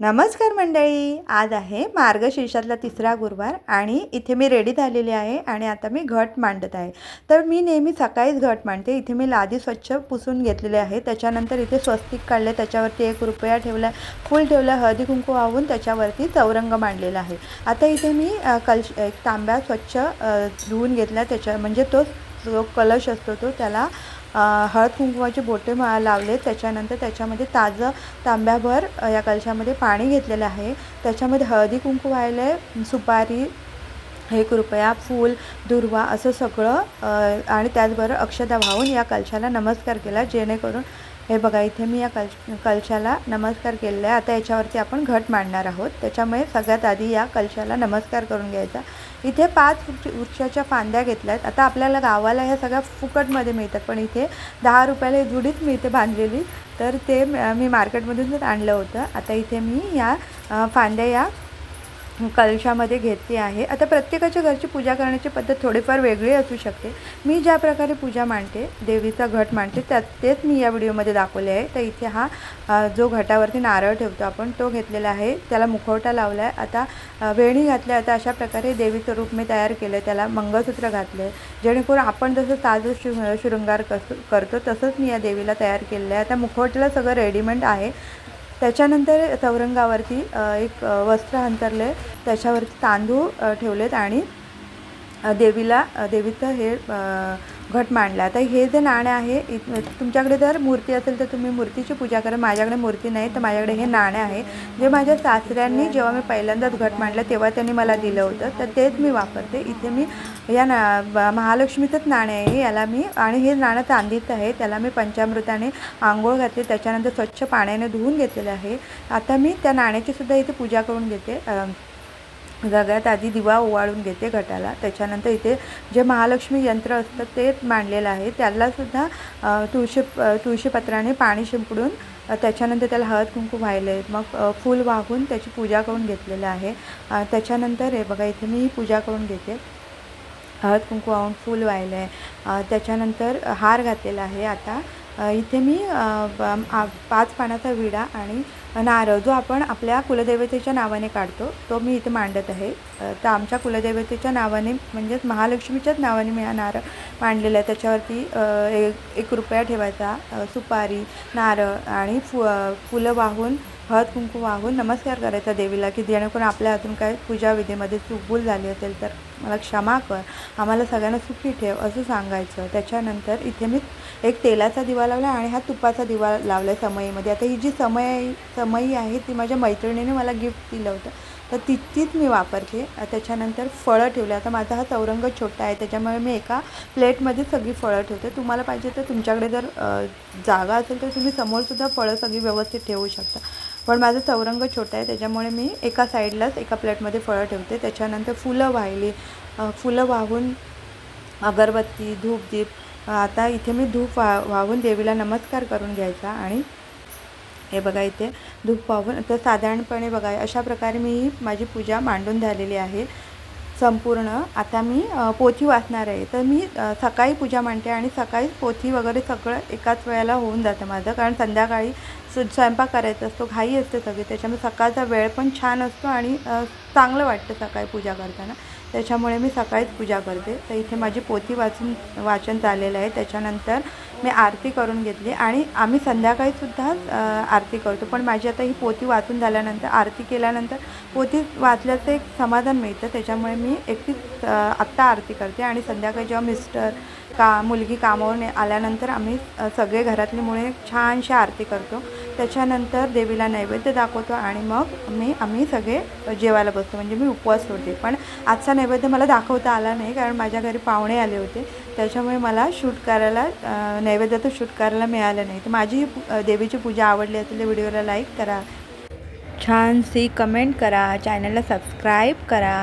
नमस्कार मंडळी आज आहे मार्गशीर्षातला तिसरा गुरुवार आणि इथे मी रेडी झालेली आहे आणि आता मी घट मांडत आहे. तर मी नेहमी सकाळीच घट मांडते. इथे मी लादी स्वच्छ पुसून घेतलेले आहे. त्याच्यानंतर इथे स्वस्तिक काढले त्याच्यावरती एक रुपया ठेवला फूल ठेवलं हळदी कुंकू वाहून त्याच्यावरती चौरंग मांडलेला आहे. आता इथे मी कलश एक तांब्या स्वच्छ धुवून घेतला. त्याच्या म्हणजे तो जो कलश असतो तो त्याला हळद कुंकवाचे बोटे मा लावले. त्याच्यानंतर त्याच्यामध्ये ताजं तांब्याभर या कलशामध्ये पाणी घेतलेलं आहे. त्याच्यामध्ये हळदी कुंकू व्हायला सुपारी एक रुपया फूल दुर्वा असं सगळं आणि त्याचबरोबर अक्षता वाहून या कलशाला नमस्कार केला जेणेकरून हे बघा इथे मी या कल कलशाला नमस्कार केलेला आहे. आता याच्यावरती आपण घट मांडणार आहोत. त्याच्यामुळे सगळ्यात आधी या कलशाला नमस्कार करून घ्यायचा. इथे पाच वृक्षाच्या फांद्या घेतल्या आहेत आता आपल्याला गावाला ह्या सगळ्या फुकटमध्ये मिळतात. पण इथे दहा रुपयाला ही जुडीच मिळते बांधलेली. तर ते मी मार्केटमधूनच आणलं होतं. आता इथे मी या फांद्या या कलशामध्ये घेतली आहे. आता प्रत्येकाच्या घरची पूजा करण्याची पद्धत थोडीफार वेगळी असू शकते. मी ज्या प्रकारे पूजा मांडते देवीचा घट मांडते त्यात तेच मी या व्हिडिओमध्ये दाखवले आहे. तर इथे हा जो घटावरती नारळ ठेवतो आपण तो घेतलेला आहे. त्याला मुखवटा लावला आहे आता वेणी वेणी आहे आता अशा प्रकारे देवीचं रूप मी तयार केलं आहे त्याला मंगळसूत्र घातलं आहे जेणेकरून आपण जसं ताजं शु शृंगार कस करतो तसंच मी या देवीला तयार केलेलं आहे. आता मुखवट्याला सगळं रेडीमेड आहे. त्याच्यानंतर चौरंगावरती एक वस्त्र अंतरले त्याच्यावरती तांदूळ ठेवलेत आणि देवीला देवीचं हे घट मांडला. तर हे जे नाणं आहे तुमच्याकडे जर मूर्ती असेल तर तुम्ही मूर्तीची पूजा करा. माझ्याकडे मूर्ती नाही तर माझ्याकडे हे नाणं आहे. जे माझ्या सासऱ्यांनी जेव्हा मी पहिल्यांदाच घट मांडलं तेव्हा त्यांनी मला दिलं होतं. तर तेच मी वापरते. इथे मी या ना महालक्ष्मीचंच नाणं आहे. याला मी आणि हे नाणं चांदीचं आहे. त्याला मी पंचामृताने आंघोळ घातली. त्याच्यानंतर स्वच्छ पाण्याने धुवून घेतलेलं आहे. आता मी त्या नाण्याची सुद्धा इथे पूजा करून घेते. अ, आधी दिवा ओवाळून घेते घटाला. त्याच्यानंतर इथे जे महालक्ष्मी यंत्र असतं ते मांडलेलं आहे. त्यालासुद्धा तुळशी तुळशीपत्राने पाणी शिंपडून त्याच्यानंतर त्याला हळद कुंकू वाहिले मग फूल वाहून त्याची पूजा करून घेतलेलं आहे. त्याच्यानंतर हे बघा इथे मी ही पूजा करून घेते. हळद कुंकू वाहून फूल वाहिलं आहे त्याच्यानंतर हार घातलेला आहे आता. इथे मी आ- पाच पानाचा विडा आणि नारळ जो आपण आपल्या कुलदेवतेच्या नावाने काढतो तो मी इथे मांडत आहे. तर आमच्या कुलदेवतेच्या नावाने म्हणजेच महालक्ष्मीच्याच नावाने मी हा नारळ मांडलेला आहे. त्याच्यावरती एक एक रुपया ठेवायचा सुपारी नारळ आणि फु फुलं वाहून हळद कुंकू वाहून नमस्कार करायचा देवीला की जेणेकरून आपल्या हातून काय पूजा विधीमध्ये चूकभूल झाली असेल तर. मला क्षमा कर. आम्हाला सगळ्यांना सुखी ठेव असं सांगायचं. त्याच्यानंतर इथे मी एक तेलाचा दिवा लावला आणि हा तुपाचा दिवा लावला आहे समईमध्ये. आता ही जी समय समई आहे ती माझ्या मैत्रिणीने मला गिफ्ट दिलं होतं. तर तितकीच मी वापरते. त्याच्यानंतर फळं ठेवले. आता माझा हा चौरंग छोटा आहे त्याच्यामुळे मी एका प्लेटमध्ये सगळी फळं ठेवते. तुम्हाला पाहिजे तर तुमच्याकडे जर जागा असेल तर तुम्ही समोरसुद्धा फळं सगळी व्यवस्थित ठेवू शकता. पण माझं चौरंग छोटा आहे त्याच्यामुळे मी एका साईडलाच एका प्लेटमध्ये फळं ठेवते. त्याच्यानंतर फुलं वाहिली. फुलं वाहून अगरबत्ती धूप दीप आता इथे मी धूप वा वाहून देवीला नमस्कार करून घ्यायचा आणि हे बघा इथे धूप वाहून तर साधारणपणे बघा अशा प्रकारे मी ही माझी पूजा मांडून झालेली आहे. संपूर्ण आता मी पोथी वाचणार आहे. तर मी सकाळी पूजा मांडते आणि सकाळी पोथी वगैरे सगळं एकाच वेळेला होऊन जातं माझं. कारण संध्याकाळी सु- स्वयंपाक करायचा असतो घाई असते सगळी. त्याच्यामुळे सकाळचा वेळ पण छान असतो आणि चांगलं वाटतं सकाळी पूजा करताना. त्याच्यामुळे मी सकाळीच पूजा करते. तर इथे माझी पोथी वाचून वाचन चाललेलं आहे. त्याच्यानंतर मी आरती करून घेतली आणि आम्ही संध्याकाळीसुद्धा आरती करतो. पण माझी आता ही पोथी वाचून झाल्यानंतर आरती केल्यानंतर पोथी वाचल्याचं एक समाधान मिळतं. त्याच्यामुळे मी एकटीच आत्ता आरती करते आणि संध्याकाळी जेव्हा मिस्टर का मुलगी कामावरून आल्यानंतर आम्ही सगळे घरातली मुळे छानशी आरती करतो. त्याच्यानंतर देवीला नैवेद्य दाखवतो आणि मग मी आम्ही सगळे जेवायला बसतो. म्हणजे मी उपवास सोडते. पण आजचा नैवेद्य मला दाखवता आला नाही कारण माझ्या घरी पाहुणे आले होते. त्याच्यामुळे मला शूट करायला नैवेद्य तर शूट करायला मिळालं नाही. तर माझी देवीची पूजा आवडली असेल तर व्हिडिओला लाईक करा. छानशी कमेंट करा. चॅनलला सबस्क्राईब करा.